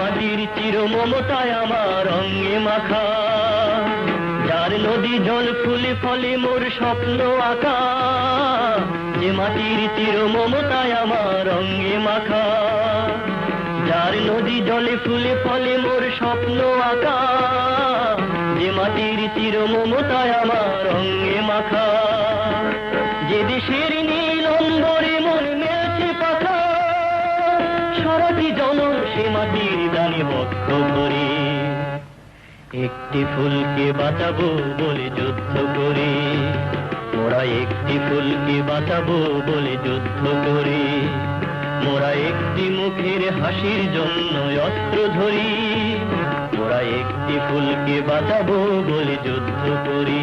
যে মাটির চির মমতায় আমার অঙ্গে মাখা। যার নদী জল ফুলে ফলে মোর স্বপ্ন আঁকা। যে মাটির চির মমতায় আমার অঙ্গে মাখা। যার নদী জলে ফুলে ফলে মোর স্বপ্ন আঁকা। যে মাটির চির মমতায় আমার অঙ্গে মাখা। সারাটি জনম সে মাটির দানে বক্ষ করি একটি ফুলকে বাঁচাবো বলে যুদ্ধ করি। মোরা একটি ফুলকে বাঁচাবো বলে যুদ্ধ করি। মোরা একটি মুখের হাসির জন্য অস্ত্র ধরি। মোরা একটি ফুলকে বাঁচাবো বলে যুদ্ধ করি।